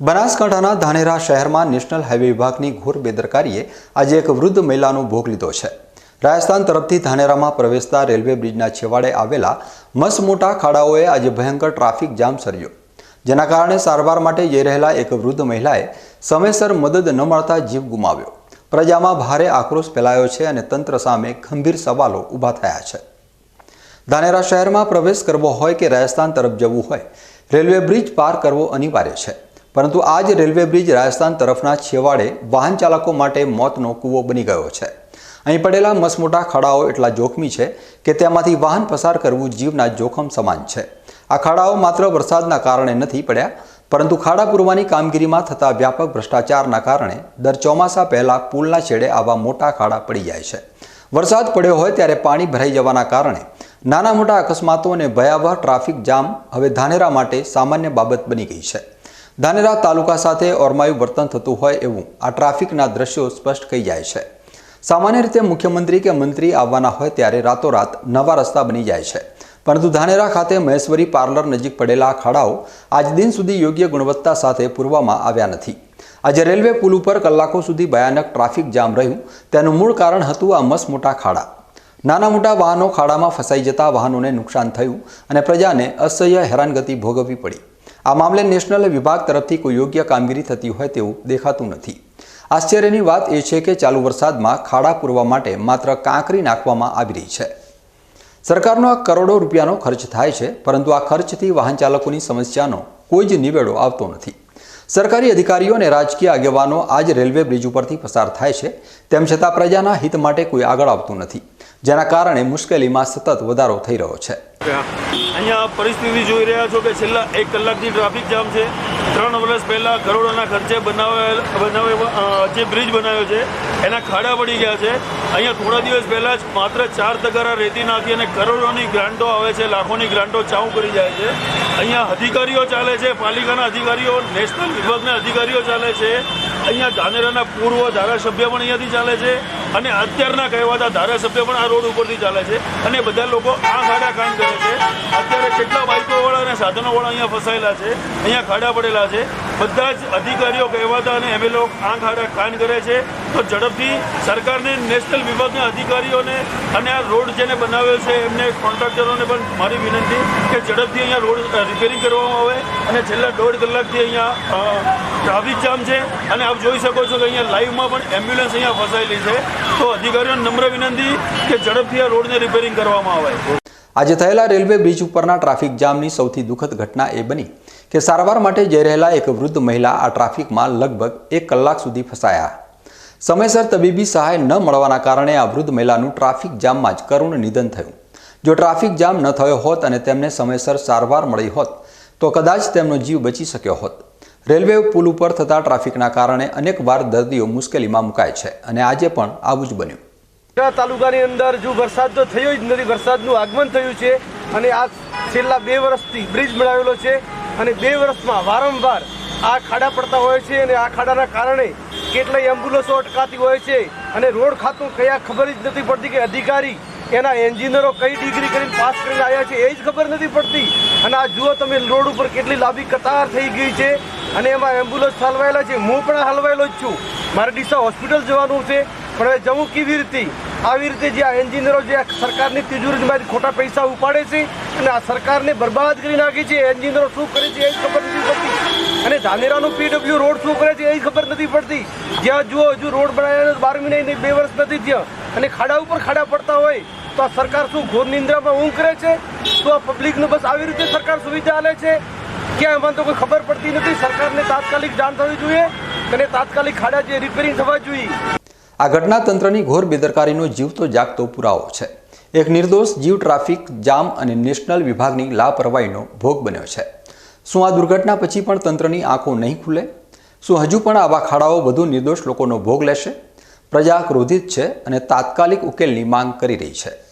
બનાસકાંઠાના ધાનેરા શહેરમાં national highway વિભાગની ઘોર બેદરકારીએ આજે એક વૃદ્ધ મહિલાનો ભોગ લીધો છે. રાજસ્થાન તરફથી ધાનેરામાં પ્રવેશતા રેલવે બ્રિજના છેવાડે આવેલા મસમોટા ખાડાઓએ આજે ભયંકર ટ્રાફિક જામ સર્યો. જેના કારણે સારવાર માટે જઈ રહેલા એક વૃદ્ધ મહિલાએ સમયસર મદદ ન મળતા જીવ ગુમાવ્યો. પ્રજામાં ભારે આક્રોશ ફેલાયો છે અને તંત્ર સામે ગંભીર સવાલો ઊભા થયા છે. ધાનેરા શહેરમાં પ્રવેશ કરવો હોય કે રાજસ્થાન તરફ જવું હોય, રેલવે બ્રિજ પાર કરવો અનિવાર્ય છે. પરંતુ આજ રેલવે બ્રિજ રાજસ્થાન તરફના છેવાડે વાહન ચાલકો માટે મોતનો કૂવો બની ગયો છે. અહીં પડેલા મસમોટા ખાડાઓ એટલા જોખમી છે કે તેમાંથી વાહન પસાર કરવું જીવના જોખમ સમાન છે. આ ખાડાઓ માત્ર વરસાદના કારણે નથી પડ્યા, પરંતુ ખાડા પૂરવાની કામગીરીમાં થતા વ્યાપક ભ્રષ્ટાચારના કારણે દર ચોમાસા પહેલાં પુલના છેડે આવા મોટા ખાડા પડી જાય છે. વરસાદ પડ્યો હોય ત્યારે પાણી ભરાઈ જવાના કારણે નાના મોટા અકસ્માતો અને ભયાવહ ટ્રાફિક જામ હવે ધાનેરા માટે સામાન્ય બાબત બની ગઈ છે. ધાનેરા તાલુકા સાથે ઓરમાયું વર્તન થતું હોય એવું આ ટ્રાફિકના દ્રશ્યો સ્પષ્ટ કહી જાય છે. સામાન્ય રીતે મુખ્યમંત્રી કે મંત્રી આવવાના હોય ત્યારે રાતોરાત નવા રસ્તા બની જાય છે. પરંતુ ધાનેરા ખાતે મહેશ્વરી પાર્લર નજીક પડેલા ખાડાઓ આજ દિન સુધી યોગ્ય ગુણવત્તા સાથે પૂરવામાં આવ્યા નથી. આજે રેલવે પુલ ઉપર કલાકો સુધી ભયાનક ટ્રાફિક જામ રહ્યું. તેનું મૂળ કારણ હતું આ મસ મોટા ખાડા. નાના મોટા વાહનો ખાડામાં ફસાઈ જતા વાહનોને નુકસાન થયું અને પ્રજાને અસહ્ય હેરાનગતિ ભોગવવી પડી. આ મામલે નેશનલ વિભાગ તરફથી કોઈ યોગ્ય કામગીરી થતી હોય તેવું દેખાતું નથી. આશ્ચર્યની વાત એ છે કે ચાલુ વરસાદમાં ખાડા પૂરવા માટે માત્ર કાંકરી નાખવામાં આવી રહી છે. સરકારનો કરોડો રૂપિયાનો ખર્ચ થાય છે, પરંતુ આ ખર્ચથી વાહન ચાલકોની સમસ્યાનો કોઈ જ નિવેડો આવતો નથી. સરકારી અધિકારીઓ અને રાજકીય આગેવાનો આજ રેલવે બ્રિજ ઉપરથી પસાર થાય છે, તેમ છતાં પ્રજાના હિત માટે કોઈ આગળ આવતું નથી, જેના કારણે મુશ્કેલીમાં સતત વધારો થઈ રહ્યો છે. અહીંયા પરિસ્થિતિ જોઈ રહ્યા છો કે છેલ્લા એક કલાકથી ટ્રાફિક જામ છે. ત્રણ વર્ષ પહેલા કરોડોના ખર્ચે બનાવેલ બનાવે જે બ્રિજ બનાવ્યો છે, એના ખાડા પડી ગયા છે. અહીંયા થોડા દિવસ પહેલા જ માત્ર ચાર તગારા રેતી નાખી અને કરોડોની ગ્રાન્ટો આવે છે, લાખોની ગ્રાન્ટો ચાઉ કરી જાય છે. અહીંયા અધિકારીઓ ચાલે છે, પાલિકાના અધિકારીઓ, નેશનલ વિભાગના અધિકારીઓ ચાલે છે. અહીંયા ધાનેરાના પૂર્વ ધારાસભ્ય પણ અહીંયાથી ચાલે છે. અને અત્યારના કહેવાતા ધારાસભ્ય પણ આ રોડ ઉપરથી ચાલે છે અને બધા લોકો આ ખાડા કામ કરે છે. અત્યારે કેટલા બાઇકોવાળા અને સાધનોવાળા અહીંયા ફસાયેલા છે, અહીંયા ખાડા પડેલા છે. બધા જ અધિકારીઓ કહેવાતા અને એમએલઓ આ ખાડા કાન કરે છે. તો ઝડપથી સરકારને, નેશનલ વિભાગના અધિકારીઓને અને આ રોડ જેને બનાવ્યો છે, એમને કોન્ટ્રાક્ટરોને પણ મારી વિનંતી કે ઝડપથી અહીંયા રોડ રિપેરિંગ કરવામાં આવે અને છેલ્લા દોઢ કલાકથી અહીંયા ટ્રાફિક જામ છે. અને આપ જોઈ શકો છો કે અહીંયા લાઈવમાં પણ એમ્બ્યુલન્સ અહીંયા ફસાયેલી છે. તો અધિકારીઓને નમ્ર વિનંતી કે ઝડપથી આ રોડને રિપેરિંગ કરવામાં આવે. આજે થયેલા રેલવે બ્રિજ ઉપરના ટ્રાફિક જામની સૌથી દુઃખદ ઘટના એ બની કે સારવાર માટે જઈ રહેલા એક વૃદ્ધ મહિલા આ ટ્રાફિકમાં લગભગ એક કલાક સુધી ફસાયા. સમયસર તબીબી સહાય ન મળવાના કારણે આ વૃદ્ધ મહિલાનું ટ્રાફિક જામમાં જ કરુણ નિધન થયું. જો ટ્રાફિક જામ ન થયો હોત અને તેમને સમયસર સારવાર મળી હોત, તો કદાચ તેમનો જીવ બચી શક્યો હોત. રેલવે પુલ ઉપર થતા ટ્રાફિકના કારણે અનેકવાર દર્દીઓ મુશ્કેલીમાં મુકાય છે અને આજે પણ આવું જ બન્યું. ખેડા તાલુકાની અંદર જો વરસાદ તો થયો જ નથી. વરસાદનું આગમન થયું છે અને આ છેલ્લા બે વર્ષથી બ્રિજ બનાવેલો છે અને બે વર્ષમાં વારંવાર આ ખાડા પડતા હોય છે અને આ ખાડાના કારણે કેટલાય એમ્બ્યુલન્સો અટકાતી હોય છે અને રોડ ખાતું કયા ખબર જ નથી પડતી કે અધિકારી એના એન્જિનિયરો કઈ ડિગ્રી કરીને પાસ કરીને આવ્યા છે એ જ ખબર નથી પડતી. અને આ જુઓ તમે, રોડ ઉપર કેટલી લાંબી કતાર થઈ ગઈ છે અને એમાં એમ્બ્યુલન્સ હલવાયેલા છે. હું પણ હલવાયેલો જ છું. મારે ડીસા હોસ્પિટલ જવાનું છે. પણ હવે જવું કેવી રીતે? આવી રીતે જે આ એન્જિનિયરો જે સરકારની તિજોરીમાંથી ખોટા પૈસા ઉપાડે છે અને આ સરકારને બરબાદ કરી નાખી છે. એન્જિનિયરો શું કરે છે એ ખબર નથી પડતી. અને ધાનેરાનું પીડબ્લ્યુ રોડ શું કરે છે એ ખબર નથી પડતી. જ્યાં જુઓ, હજુ રોડ બનાવ્યા બાર નહીં, બે વર્ષ નથી થયા. અને ખાડા ઉપર ખાડા પડતા હોય. તો આ સરકાર શું ઘોર નિંદ્રામાં ઊંઘ કરે છે? તો આ પબ્લિકને બસ આવી રીતે સરકાર સુવિધા આલે છે? ક્યાં એમાં તો કોઈ ખબર પડતી નથી. સરકારને તાત્કાલિક જાણ થવી જોઈએ અને તાત્કાલિક ખાડા જે રિપેરિંગ થવા જોઈએ. આ ઘટના તંત્રની ઘોર બેદરકારીનો જીવતો જાગતો પુરાવો છે. એક નિર્દોષ જીવ ટ્રાફિક જામ અને નેશનલ વિભાગની લાપરવાહીનો ભોગ બન્યો છે. શું આ દુર્ઘટના પછી પણ તંત્રની આંખો નહીં ખુલે? શું હજુ પણ આવા ખાડાઓ વધુ નિર્દોષ લોકોનો ભોગ લેશે? પ્રજા ક્રોધિત છે અને તાત્કાલિક ઉકેલની માંગ કરી રહી છે.